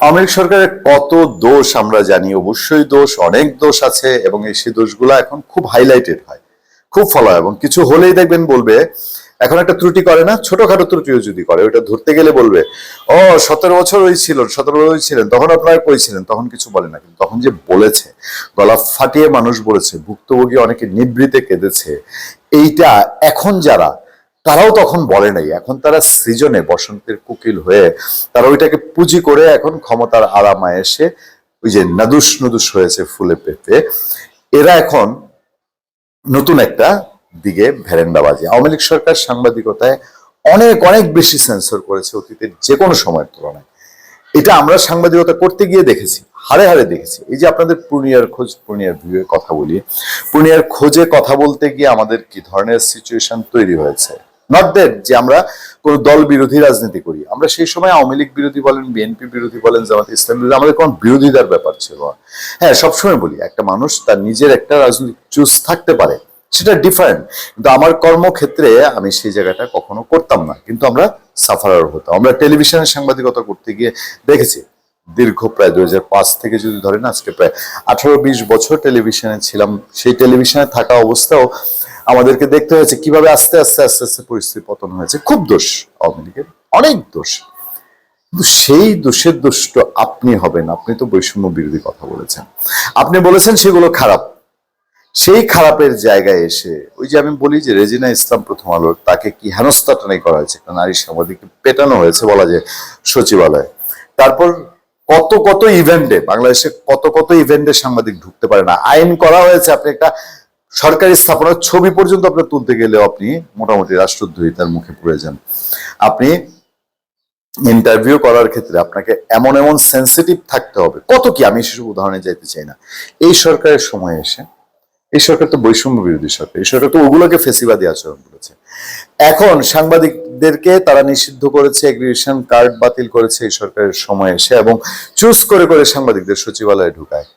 আওয়ামী সরকারের কত দোষ আমরা জানি, অবশ্যই দোষ, অনেক দোষ আছে এবং এই সেই দোষগুলো এখন খুব হাইলাইটেড হয়, খুব ফলো এবং কিছু হলেই দেখবেন বলবে, এখন একটা ত্রুটি করে না, ছোটখাটো ত্রুটিও যদি করে ওটা ধরতে গেলে বলবে, ও, সতেরো বছর ওই ছিল, সতেরো বছর ওই ছিলেন, তখন আপনারা কই ছিলেন? তখন কিছু বলে না, কিন্তু তখন যে বলেছে, গলা ফাটিয়ে মানুষ বলেছে, ভুক্তভোগী অনেকে নিবৃতে কেঁদেছে, এইটা এখন যারা তারাও তখন বলে নাই। এখন তারা সৃজনে বসন্তের কুকিল হয়ে তারা ওইটাকে পুঁজি করে এখন ক্ষমতার আরামায় এসে ওই যে নাদুস নুদুস হয়েছে ফুলে পেঁপে এরা এখন নতুন একটা দিকে ভেরেন্ডাবাজি। আওয়ামী লীগ সরকার সাংবাদিকতায় অনেক অনেক বেশি সেন্সর করেছে অতীতের যে কোনো সময়ের তুলনায়। এটা আমরা সাংবাদিকতা করতে গিয়ে দেখেছি, হারে হারে দেখেছি। এই যে আপনাদের পূর্ণিয়ার খোঁজ পূর্ণিয়ার ভিউয়ে কথা বলি পূর্ণিয়ার খোঁজে কথা বলতে গিয়ে আমাদের কি ধরনের সিচুয়েশন তৈরি হয়েছে? নট দ্যাট যে আমরা কোন দল বিরোধী রাজনীতি করি, আমরা সেই সময় আওয়ামী লীগ বিরোধী বলেন, বিএনপি বিরোধী বলেন, জামাত ইসলাম বিরোধী, আমাদের কোন বিরোধিতার ব্যাপার ছিল। হ্যাঁ সবসময় বলি, একটা মানুষ তার নিজের একটা রাজনৈতিক চুজ থাকতে পারে, সেটা ডিফারেন্ট কিন্তু আমার কর্মক্ষেত্রে আমি সেই জায়গাটা কখনো করতাম না, কিন্তু আমরা সাফারার হতাম আমরা টেলিভিশনের সাংবাদিকতা করতে গিয়ে দেখেছি, দীর্ঘ প্রায় পাঁচ থেকে যদি ধরেন, আজকে প্রায় আঠারো বিশ বছর টেলিভিশনে ছিলাম, সেই টেলিভিশনে থাকা অবস্থাও আমাদেরকে দেখতে হয়েছে কীভাবে আস্তে আস্তে আস্তে আস্তে পরিস্থিতি পতন হয়েছে। খুব দোষ আওয়ামী লীগের, অনেক দোষ। সেই দোষের দোষটা আপনি হবেন, আপনি তো বৈষম্য বিরোধী কথা বলেছেন। আপনি বলেছেন সেগুলো খারাপ। সেই খারাপের জায়গায় এসে, ওই যে আমি বলি যে রেজিনা ইসলাম প্রথম আলোর তাকে কি হেনস্থাটাই করা হয়েছে? একটা নারী সাংবাদিককে পেটানো হয়েছে বলা যায় সচিবালয়ে। তারপর কত কত ইভেন্টে বাংলাদেশে কত কত ইভেন্টে সাংবাদিক ঢুকতে পারে না। আইন করা হয়েছে, আপনি একটা সরকারি স্থাপনার ছবি পর্যন্ত আপনি তুলতে গেলেও আপনি মোটামুটি রাষ্ট্রদ্রোহী তার মুখে পড়ে যান। আপনি ইন্টারভিউ করার ক্ষেত্রে আপনাকে এমন এমন সেন্সিটিভ থাকতে হবে। কত কি? আমি সেসব উদাহরণে যাইতে চাই না। এই সরকারের সময় এসে, এই সরকার তো বৈষম্য বিরোধী সরকার, এই সরকার তো ওগুলোকে ফেসিবাদী আচরণ করেছে এখন সাংবাদিকদেরকে তারা নিষিদ্ধ করেছে এগ্রিগেশন কার্ড বাতিল করেছে এই সরকারের সময় এসে এবং চুজ করে করে সাংবাদিকদের সচিবালয়ে ঢুকায়।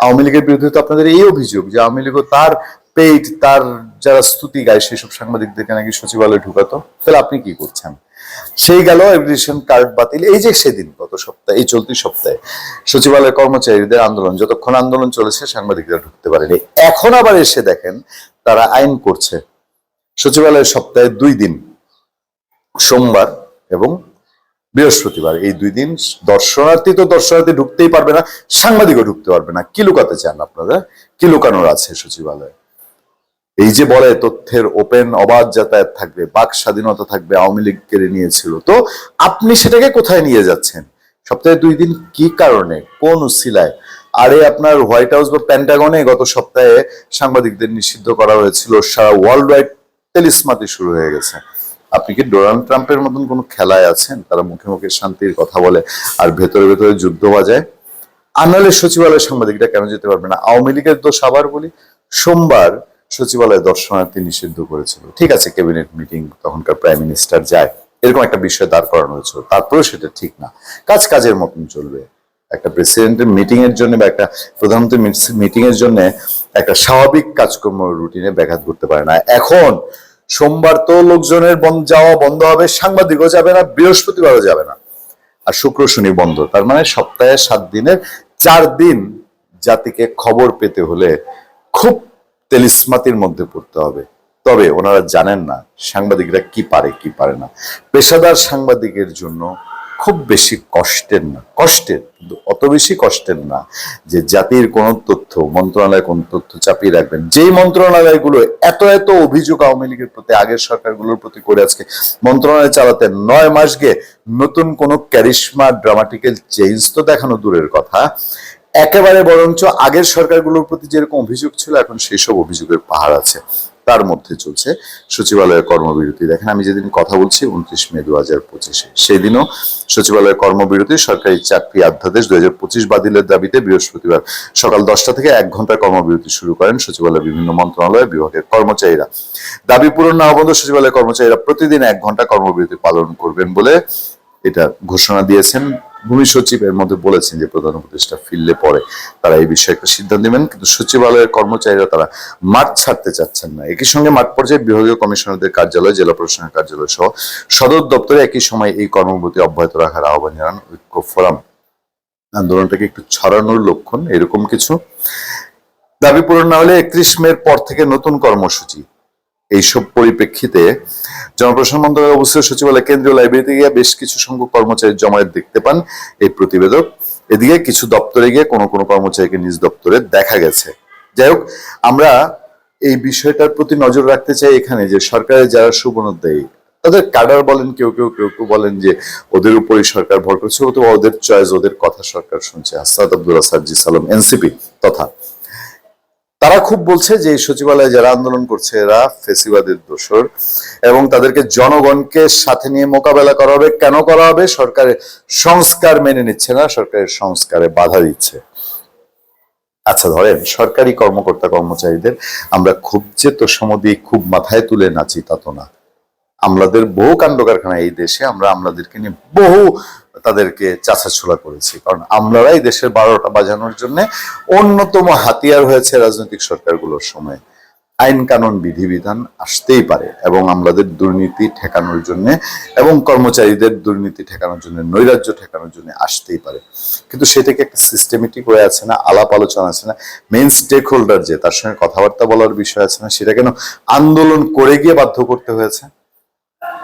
আওয়ামী লীগের বিরুদ্ধে তো আপনাদের এই অভিযোগ যে আওয়ামী লীগও তার পেইড, তার যারা স্তুতি গায় সেসব সাংবাদিকদেরকে নাকি সচিবালয়ে ঢুকাতো। তাহলে আপনি কি করছেন? সেই গেল এগ্রিগেশন কার্ড বাতিল। এই যে সেদিন, গত সপ্তাহে, এই চলতি সপ্তাহে সচিবালয়ের কর্মচারীদের আন্দোলন, যতক্ষণ আন্দোলন চলেছে সাংবাদিকরা ঢুকতে পারেনি। এখন আবার এসে দেখেন তারা আইন করছে। সচিবালয়ের সপ্তাহে দুই দিন, সোমবার এবং বৃহস্পতিবার। এই দুই দিন দর্শনার্থী তো দর্শনার্থী ঢুকতেই পারবে না, সাংবাদিকও ঢুকতে পারবে না। কি লুকাতে চান আপনারা? কি লুকানোর আছে সচিবালয়ে? এই যে বলে, তথ্যের ওপেন অবাধ যাতায়াত থাকবে, বাক স্বাধীনতা থাকবে, আওয়ামী লীগ কেড়ে নিয়েছিল। তো আপনি সেটাকে কোথায় নিয়ে যাচ্ছেন? সপ্তাহে দুই দিন কি কারণে? কোন উসিলায়? আরে আপনার হোয়াইট হাউস বা প্যান্টাগনে গত সপ্তাহে সাংবাদিকদের নিষিদ্ধ করা হয়েছিল, সারা ওয়ার্ল্ড ওয়াইড তেলিসমাতি শুরু হয়ে গেছে। আপনি কি ডোনাল্ড ট্রাম্পের মতন কোনো খেলায় আছেন? তারা মুখে মুখে শান্তির কথা বলে, আর ভেতরে ভেতরে যুদ্ধ বাজায়? আনালে সচিবালয় সাংবাদিকরা কেন যেতে পারবে না? আওয়ামী লীগের দোষ আবার বলি, সোমবার সচিবালয়ে দর্শনার্থী নিষিদ্ধ করেছিল। ঠিক আছে, ক্যাবিনেট মিটিং তখনকার প্রাইম মিনিস্টার যায়। এরকম একটা বিষয় দাঁড় করানো হয়েছিল। তারপরেও সেটা ঠিক না। কাজ কাজের মতন চলবে। একটা প্রেসিডেন্টের মিটিং এর জন্য বা একটা প্রধানমন্ত্রী মিটিং এর জন্য একটা স্বাভাবিক কাজকর্ম রুটিনে ব্যাঘাত করতে পারে না। এখন সোমবার তো লোকজনের বন্ধ যাওয়া বন্ধ হবে, সাংবাদিকও যাবে না, বৃহস্পতিবারও যাবে না। আর শুক্র শনি বন্ধ, তার মানে সপ্তাহে সাত দিনের, চার দিন জাতিকে খবর পেতে হলে খুব তেলিসমাতির মধ্যে পড়তে হবে। তবে ওনারা জানেন না সাংবাদিকরা কি পারে কি পারে না। পেশাদার সাংবাদিকের জন্য খুব বেশি কষ্টের না। কষ্টের, কিন্তু অত বেশি কষ্টের না যে জাতির কোন তথ্য, মন্ত্রণালয় কোন তথ্য চাপিয়ে রাখবেন। যেই মন্ত্রণালয়গুলো এত এত অভিযোগ আওয়ামী লীগের প্রতি, আগের সরকারগুলোর প্রতি করে আজকে মন্ত্রণালয় চালাতে নয় মাস গিয়ে নতুন কোন ক্যারিশমা ড্রামাটিক্যাল চেঞ্জ তো দেখানো দূরের কথা। একেবারে বরঞ্চ আগের সরকারগুলোর প্রতি যেরকম অভিযোগ ছিল, এখন সেই সব অভিযোগের পাহাড় আছে। তার মধ্যে চলছে সচিবালয়ের কর্মবিরতি। দেখেন, আমি যেদিন কথা বলছি উনত্রিশ মে দু হাজার পঁচিশে সেই দিনও সচিবালয়ের কর্মবিরতি, সরকারি চাকরি অধ্যাদেশ দু হাজার পঁচিশ বাতিলের দাবিতে বৃহস্পতিবার সকাল দশটা থেকে এক ঘণ্টার কর্মবিরতি শুরু করেন সচিবালয়ের বিভিন্ন মন্ত্রণালয় বিভাগের কর্মচারীরা। দাবি পূরণ না পর্যন্ত সচিবালয়ের কর্মচারীরা প্রতিদিন এক ঘণ্টা কর্মবিরতি পালন করবেন বলে এটা ঘোষণা দিয়েছেন ভূমি সচিব এর মধ্যে বলেছেন যে প্রধান উপদেষ্টা ফিরলে পরে তারা এই বিষয়ে একটা সিদ্ধান্ত নেবেন, কিন্তু সচিবালয়ের কর্মচারীরা তারা মাঠ ছাড়তে চাচ্ছেন না। একই সঙ্গে মাঠ পর্যায়ে বিভাগীয় কমিশনারদের কার্যালয়, জেলা প্রশাসনের কার্যালয় সহ সদর দপ্তরে একই সময় এই কর্মবিরতি অব্যাহত রাখার আহ্বান জানান ঐক্য ফোরাম। আন্দোলনটাকে একটু ছড়ানোর লক্ষণ এরকম কিছু। দাবি পূরণ না হলে একত্রিশ মের পর থেকে নতুন কর্মসূচি। এইসব পরিপ্রেক্ষিতে জনপ্রশাসন মন্ত্রণালয় অবস্থিত সচিবালয় কেন্দ্রীয় লাইব্রেরিতে গিয়ে বেশ কিছু সংখ্যক কর্মচারীর জমায়েত দেখতে পান এই প্রতিবেদক। এদিকে কিছু দপ্তরে গিয়ে কোনো কোনো কর্মচারীকে নিজ দপ্তরে দেখা গেছে। যাই হোক, আমরা এই বিষয়টার প্রতি নজর রাখতে চাই এখানে যে সরকারের যারা সুবনোদ্দায়ী তাদের কাডার বলেন, কেউ কেউ কেউ কেউ বলেন যে ওদের উপরই সরকার ভর করছে, অথবা ওদের চয়েস, ওদের কথা সরকার শুনছে। আসাদ আব্দুল্লাহ সাজ্জি সালাম এনসিপি, তথা তারা খুব বলছে যে সচিবালয়ে যারা আন্দোলন করছে, এরা ফেসিবাদের দোষর এবং তাদেরকে জনগণকে সাথে নিয়ে মোকাবেলা করা হবে। কেন করা হবে? সরকারের সংস্কার মেনে নিচ্ছে না, সরকারের সংস্কারে বাধা দিচ্ছে। আচ্ছা ধরেন সরকারি কর্মকর্তা কর্মচারীদের আমরা খুব দিয়ে খুব মাথায় তুলে নাচি তা তো না। আমলাদের বহু কাণ্ড কারখানা এই দেশে আমরা আমলাদেরকে নিয়ে বহু তাদেরকে চাছাছোলা করেছি। কারণ আমলারাই দেশের বারোটা বাজানোর জন্য অন্যতম হাতিয়ার হয়েছে রাজনৈতিক সরকারগুলোর সময়। আইন কানুন, বিধিবিধান আসতেই পারে এবং আমলাদের দুর্নীতি ঠেকানোর জন্য এবং কর্মচারীদের দুর্নীতি ঠেকানোর জন্য, নৈরাজ্য ঠেকানোর জন্য আসতেই পারে। কিন্তু সেটাকে একটা সিস্টেমেটিক হয়ে আছে না, আলাপ আলোচনা আছে না মেইন স্টেক হোল্ডার যে, তার সঙ্গে কথাবার্তা বলার বিষয় আছে না, সেটা কেন আন্দোলন করে গিয়ে বাধ্য করতে হয়েছে?